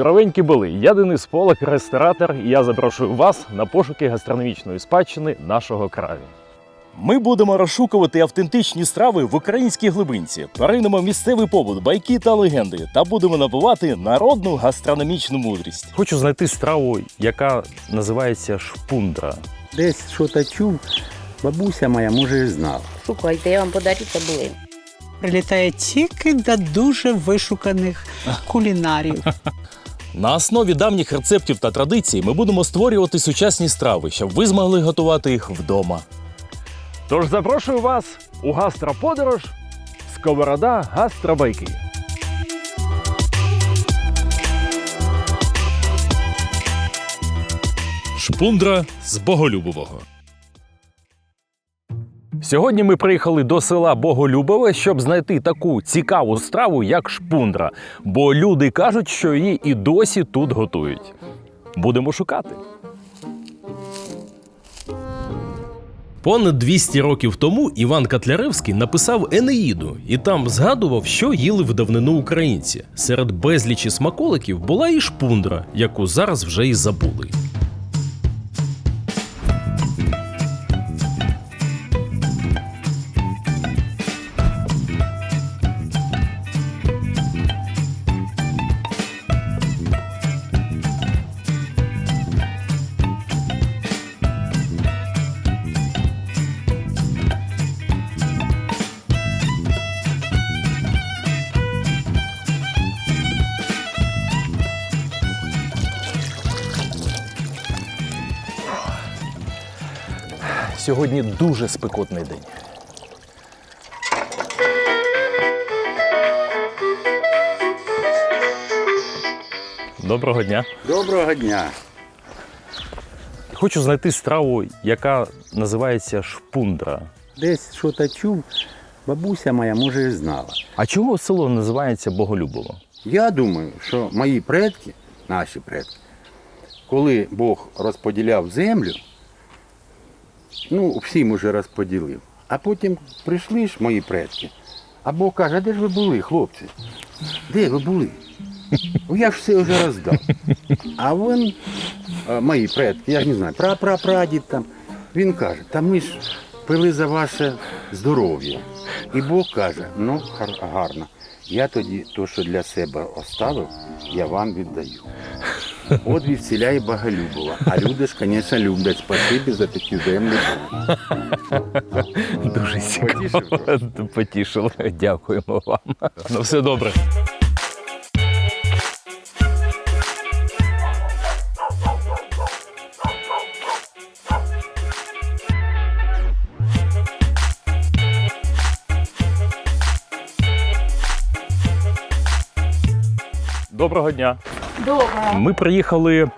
Здоровенькі були. Я Денис Полак, ресторатор, і я запрошую вас на пошуки гастрономічної спадщини нашого краю. Ми будемо розшукувати автентичні страви в українській глибинці, перейдемо місцевий побут, байки та легенди та будемо набувати народну гастрономічну мудрість. Хочу знайти страву, яка називається шпундра. Десь що-то чув, бабуся моя, може, і знала. Шукайте, я вам подарю таблин. прилітає тільки до дуже вишуканих кулінарів. На основі давніх рецептів та традицій ми будемо створювати сучасні страви, щоб ви змогли готувати їх вдома. Тож запрошую вас у гастроподорож Сковорода гастробайки. Шпундра з Боголюбового. Сьогодні ми приїхали до села Боголюбове, щоб знайти таку цікаву страву, як шпундра. Бо люди кажуть, що її і досі тут готують. Будемо шукати. Понад 200 років тому Іван Котляревський написав Енеїду і там згадував, що їли в давнину українці. Серед безлічі смаколиків була і шпундра, яку зараз вже і забули. Сьогодні дуже спекотний день. Доброго дня. Доброго дня. Хочу знайти страву, яка називається шпундра. Десь що-то чув, бабуся моя, може, і знала. А чого село називається Боголюбово? Я думаю, що мої предки, наші предки, коли Бог розподіляв землю, ну, всім уже розподілив. А потім прийшли ж мої предки, а Бог каже, а де ж ви були, хлопці? Де ви були? «Ну, Я ж все вже роздав. А він, е, мої предки, я ж не знаю, прапрапрадід там, він каже, та ми ж пили за ваше здоров'я. І Бог каже, ну гарно. Я тоді то, що для себе оставив, я вам віддаю. От від і Боголюбова. А люди ж, звісно, люблять. Спасибі за такі землі. Дуже цікаво. Потішив Потішило. Дякуємо вам. Ну, все добре. Доброго дня. Добре. Ми приїхали е,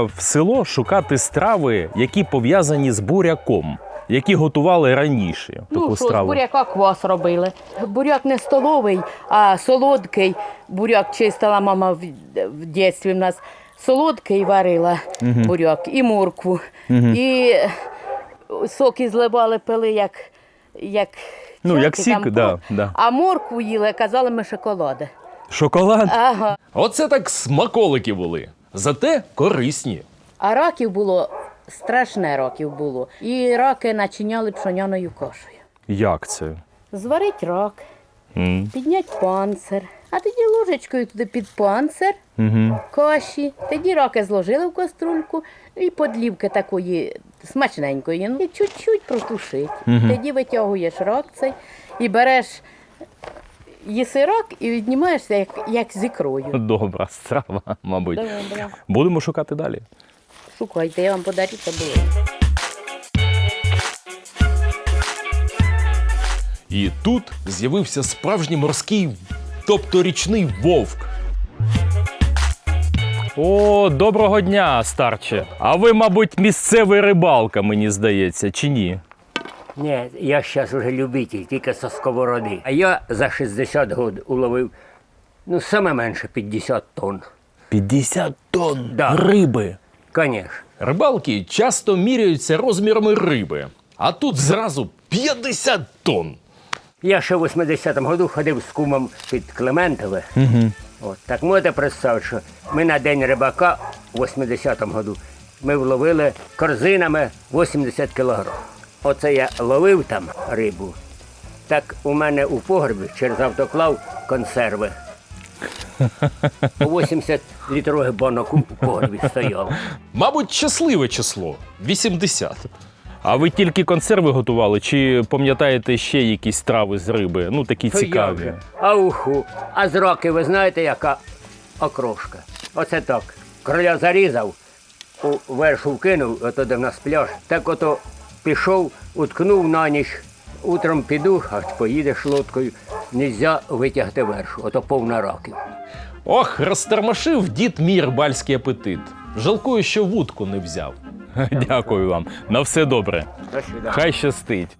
в село шукати страви, які пов'язані з буряком, які готували раніше. Таку Ну, з страву. буряка квас робили. Буряк не столовий, а солодкий. Буряк чистила мама в, в дитинстві в нас. Солодкий варила буряк і моркву. І соки зливали, пили, як, як, Ну, як сік, компот. да, да. А моркву їли, казали ми шоколади. Шоколад. Ага. Оце так смаколики були. Зате корисні. А раків було страшне раків було. І раки начиняли пшоняною кашею. Як це? Зварить рак, М. піднять панцир, а тоді ложечкою туди під панцир, Угу. каші. Тоді раки зложили в каструльку і подлівки такої смачненької. Ну, і чуть-чуть протушить. Тоді витягуєш рак цей і береш їси рак і віднімаєшся як, як з ікрою. Добра страва, мабуть. Добре. Будемо шукати далі. Шукайте, я вам подарю таблицю. І тут з'явився справжній морський, тобто річний вовк. О, доброго дня, старче. А ви, мабуть, місцевий рибалка, мені здається, чи ні? Ні, я зараз уже любитель, тільки со сковороди. А я за 60 років уловив, ну, саме менше 50 тонн. 50 тонн Да. риби. Конечно. Рибалки часто міряються розмірами риби, а тут зразу 50 тонн. Я ще в 80-му году ходив з кумом під Клементове. От. Так можете представити, що ми на День рибака у 80-му году ми вловили корзинами 80 кілограм. Оце я ловив там рибу. Так у мене у погребі через автоклав консерви. По 80 літрових банок у погребі стояло. Мабуть, щасливе число 80. А ви тільки консерви готували, чи пам'ятаєте ще якісь страви з риби? Ну такі То цікаві. А уху. А з роки ви знаєте, яка окрошка? Оце так. Кроля зарізав, у вершу вкинув, ото де в нас пляж. Так ото пішов, уткнув на ніч. Утром піду, а поїдеш лодкою. Нельзя витягти вершу, ото повна раків. Ох, розтермашив дід мій рибальський апетит. Жалкую, що вудку не взяв. Дякую вам. На все добре. До. Хай щастить.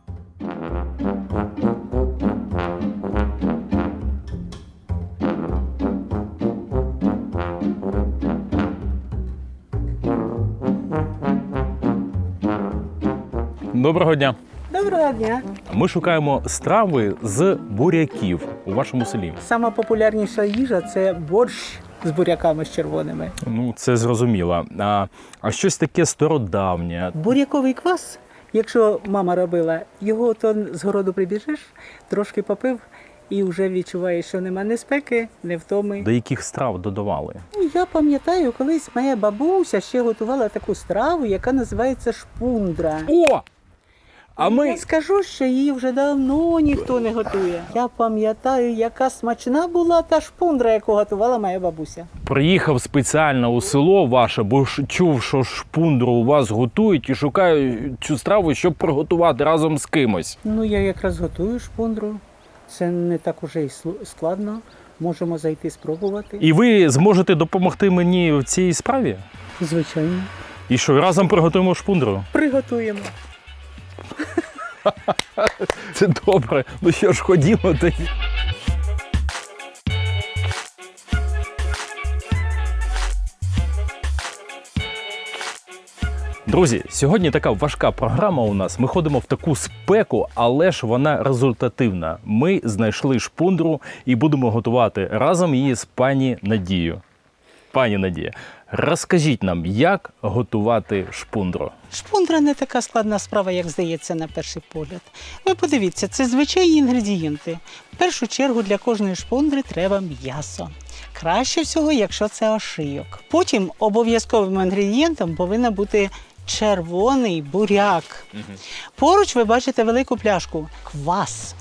Доброго дня. Доброго дня. Ми шукаємо страви з буряків у вашому селі. Сама популярніша їжа це борщ з буряками з червоними. Ну, це зрозуміло. А, а щось таке стародавнє. Буряковий квас, якщо мама робила, його то з городу прибіжиш, трошки попив і вже відчуваєш, що нема ні спеки, ні втоми. До яких страв додавали? Ну, Я пам'ятаю, колись моя бабуся ще готувала таку страву, яка називається шпундра. О! А ми Я скажу, що її вже давно ніхто не готує. Я пам'ятаю, яка смачна була та шпундра, яку готувала моя бабуся. приїхав спеціально у село ваше, бо ж чув, що шпундру у вас готують і шукаю цю страву, щоб приготувати разом з кимось. Ну, я якраз готую шпундру. Це не так уже слу- складно. Можемо зайти спробувати. І ви зможете допомогти мені в цій справі? Звичайно. І що разом приготуємо шпундру? Приготуємо. Це добре. Ну що ж, ходімо тоді. Друзі, сьогодні така важка програма у нас. Ми ходимо в таку спеку, але ж вона результативна. Ми знайшли шпундру і будемо готувати разом її з пані Надією. Пані Надія, розкажіть нам, як готувати шпундру. Шпундра не така складна справа, як здається на перший погляд. Ви подивіться, це звичайні інгредієнти. В першу чергу для кожної шпундри треба м'ясо. Краще всього, якщо це ошийок. Потім обов'язковим інгредієнтом повинен бути червоний буряк. Поруч ви бачите велику пляшку квас.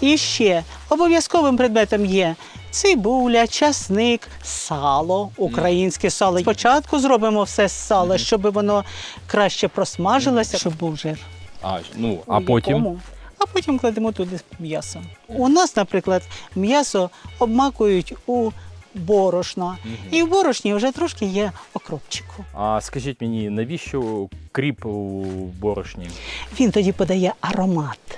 І ще обов'язковим предметом є цибуля, часник, сало, українське сало. Спочатку зробимо все з сала, щоб воно краще просмажилося, щоб був жир. А, ну, у якому. А потім кладемо туди м'ясо. У нас, наприклад, м'ясо обмакують у борошно. І в борошні вже трошки є окропчику. А скажіть мені, навіщо кріп у борошні? Він тоді подає аромат.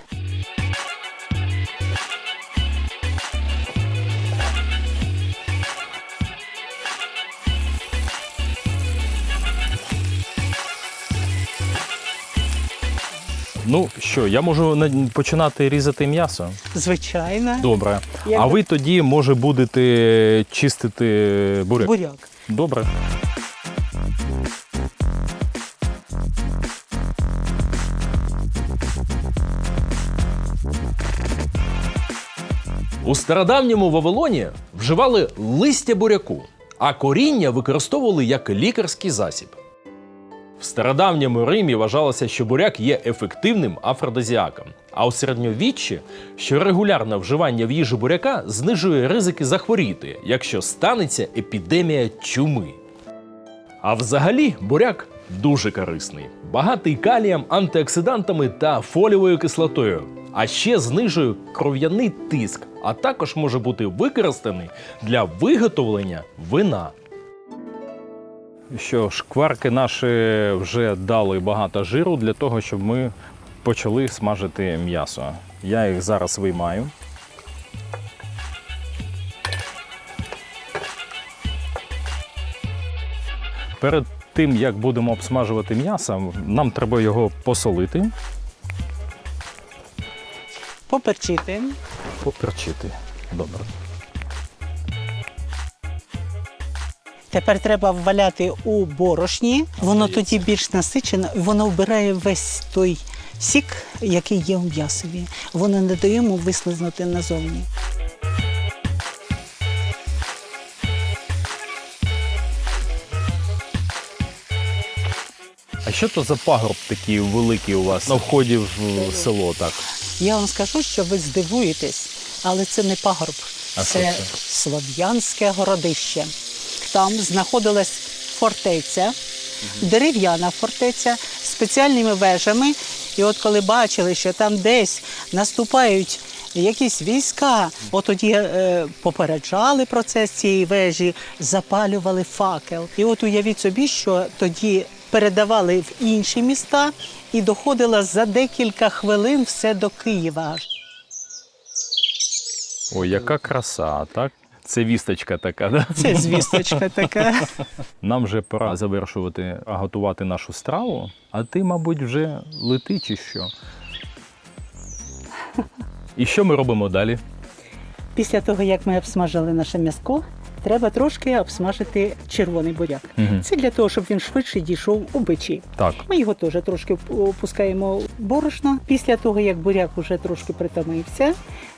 Ну що, я можу на- починати різати м'ясо? Звичайно, Добре. Як А ви- ви тоді, може, будете чистити буряк? буряк. Добре. У стародавньому Вавилоні вживали листя буряку, а коріння використовували як лікарський засіб. В стародавньому Римі вважалося, що буряк є ефективним афродизіаком. А у середньовіччі, що регулярне вживання в їжу буряка знижує ризики захворіти, якщо станеться епідемія чуми. А взагалі буряк дуже корисний, багатий калієм, антиоксидантами та фолієвою кислотою. А ще знижує кров'яний тиск, а також може бути використаний для виготовлення вина. Що шкварки наші вже дали багато жиру для того, щоб ми почали смажити м'ясо. Я їх зараз виймаю. Перед тим, як будемо обсмажувати м'ясо, нам треба його посолити, Поперчити. поперчити. Добре. Тепер треба вваляти у борошні, воно тоді більш насичено, воно вбирає весь той сік, який є у м'ясові. Воно не дає йому вислизнути назовні. А що то за пагорб такий великий у вас на вході в село? Так Я вам скажу, що ви здивуєтесь, але це не пагорб, А це, це? слов'янське городище. Там знаходилась фортеця, дерев'яна фортеця з спеціальними вежами. І от коли бачили, що там десь наступають якісь війська, от тоді е, попереджали про це з цієї вежі, запалювали факел. І от уявіть собі, що тоді передавали в інші міста і доходило за декілька хвилин все до Києва. ой, яка краса, так? Це вісточка така, да? Це звісточка така. Нам вже пора завершувати а готувати нашу страву, а ти, мабуть, вже лети чи що? І що ми робимо далі? Після того, як ми обсмажили наше м'яско, треба трошки обсмажити червоний буряк. Мгм. Це для того, щоб він швидше дійшов у печі. Так. Ми його теж трошки опускаємо в борошно. Після того, як буряк вже трошки притомився,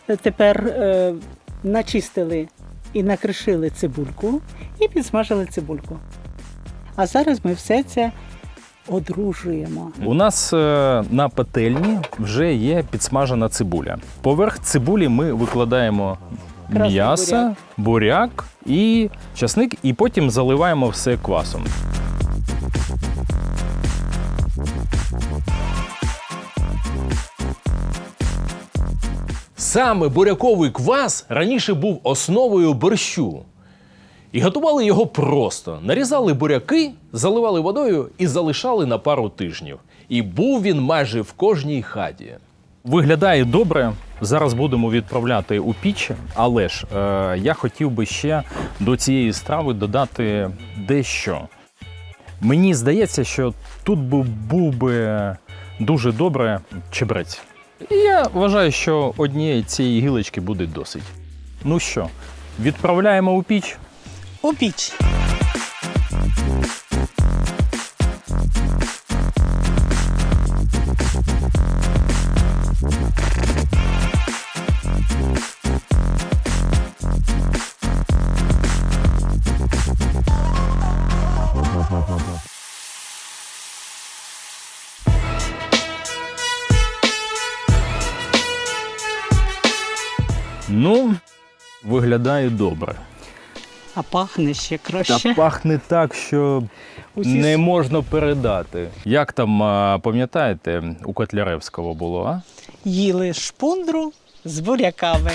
е, тепер е, начистили і накришили цибульку і підсмажили цибульку. А зараз ми все це одружуємо. У нас е, на пательні вже є підсмажена цибуля. Поверх цибулі ми викладаємо м'ясо, буряк. буряк і часник, і потім заливаємо все квасом. Саме буряковий квас раніше був основою борщу. І готували його просто: нарізали буряки, заливали водою і залишали на пару тижнів. І був він майже в кожній хаті. Виглядає добре. Зараз будемо відправляти у піч, але ж е, я хотів би ще до цієї страви додати дещо. Мені здається, що тут був би дуже добре чебрець. І я вважаю, що однієї цієї гілочки буде досить. Ну що, відправляємо у піч. У піч. Ну, виглядає добре. А пахне ще Та краще. пахне так, що Усі не можна передати. Як там, пам'ятаєте, у Котляревського було, а? Їли шпундру з буряками.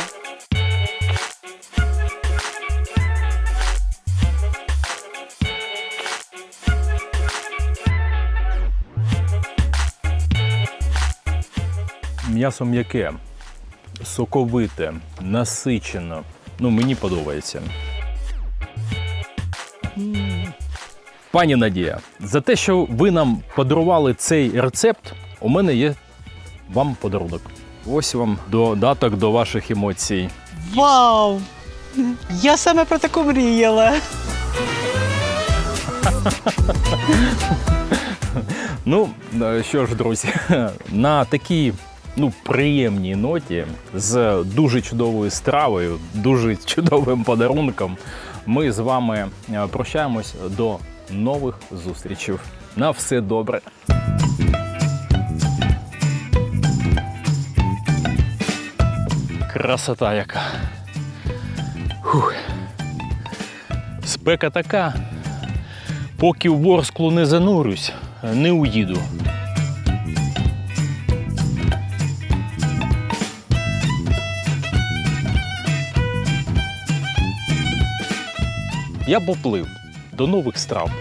М'ясо м'яке, соковите, насичено. Ну, мені подобається. Пані Надія, за те, що ви нам подарували цей рецепт, у мене є вам подарунок. Ось вам додаток до ваших емоцій. Вау! Я саме про таку мріяла. Ну, е, що ж, друзі, на такій ну, приємній ноті з дуже чудовою стравою, дуже чудовим подарунком, ми з вами е, прощаємось до нових зустрічей. На все добре. Красота яка. Фух. Спека така. Поки в Ворсклу не занурюсь, не уїду. Я поплив до нових страв.